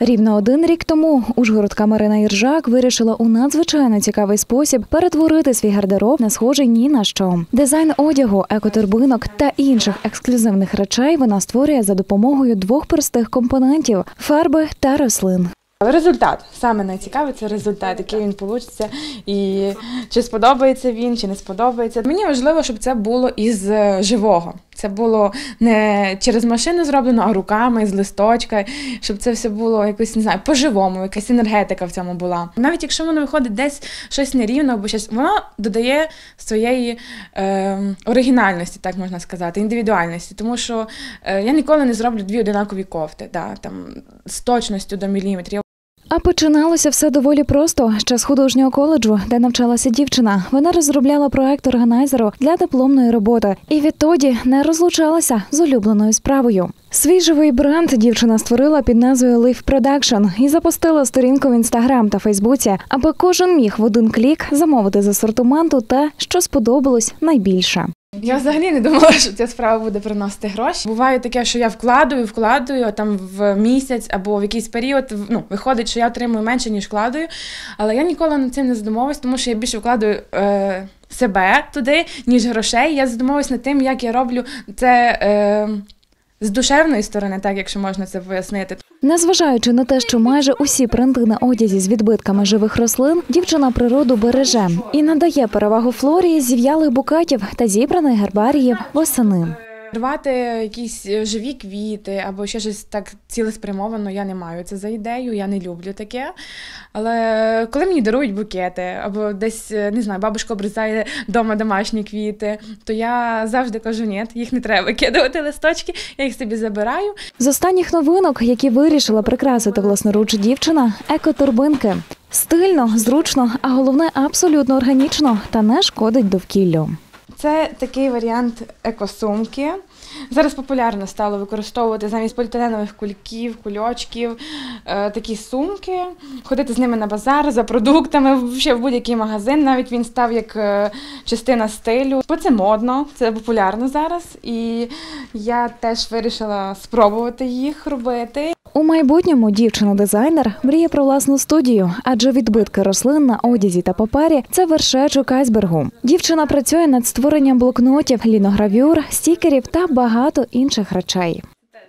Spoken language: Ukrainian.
Рівно один рік тому ужгородка Марина Іржак вирішила у надзвичайно цікавий спосіб перетворити свій гардероб на схожий ні на що. Дизайн одягу, екоторбинок та інших ексклюзивних речей вона створює за допомогою двох простих компонентів фарби та рослин. Результат саме найцікаве це результат, який він получиться, і чи сподобається він, чи не сподобається. Мені важливо, щоб це було із е, живого. Це було не через машину зроблено, а руками з листочка, щоб це все було якось не знаю, по-живому, якась енергетика в цьому була. Навіть якщо воно виходить десь щось нерівно або щось, воно додає своєї е, оригінальності, так можна сказати, індивідуальності. Тому що е, я ніколи не зроблю дві одинакові кофти, да, там з точністю до міліметрів. А починалося все доволі просто ще з художнього коледжу, де навчалася дівчина. Вона розробляла проект органайзеру для дипломної роботи і відтоді не розлучалася з улюбленою справою. Свій живий бренд дівчина створила під назвою Live Production і запустила сторінку в інстаграм та Фейсбуці, аби кожен міг в один клік замовити з асортименту те, що сподобалось найбільше. Я взагалі не думала, що ця справа буде приносити гроші. Буває таке, що я вкладую, вкладую там в місяць або в якийсь період. Ну, виходить, що я отримую менше, ніж вкладаю. Але я ніколи над цим не задумовуюсь, тому що я більше вкладаю е, себе туди, ніж грошей. Я задумовуюсь над тим, як я роблю це. Е, з душевної сторони, так якщо можна це пояснити. Незважаючи на те, що майже усі принти на одязі з відбитками живих рослин, дівчина природу береже і надає перевагу флорії зів'ялих букетів та зібраних гербаріїв восени. Рвати якісь е, живі квіти або ще щось так цілеспрямовано я не маю це за ідею, я не люблю таке. Але коли мені дарують букети, або десь е, не знаю, бабушка обрізає вдома домашні квіти, то я завжди кажу, ні, їх не треба викидувати листочки, я їх собі забираю. З останніх новинок, які вирішила прикрасити власноруч дівчина, екоторбинки. Стильно, зручно, а головне абсолютно органічно та не шкодить довкіллю. Це такий варіант екосумки. Зараз популярно стало використовувати замість поліетиленових кульків, кульочків, е, такі сумки, ходити з ними на базар за продуктами, ще в будь-який магазин. Навіть він став як е, частина стилю. Бо це модно, це популярно зараз. І я теж вирішила спробувати їх робити. У майбутньому дівчина-дизайнер мріє про власну студію, адже відбитки рослин на одязі та папері це вершечок айсбергу. Дівчина працює над створенням блокнотів, ліногравюр, стікерів та багато інших речей.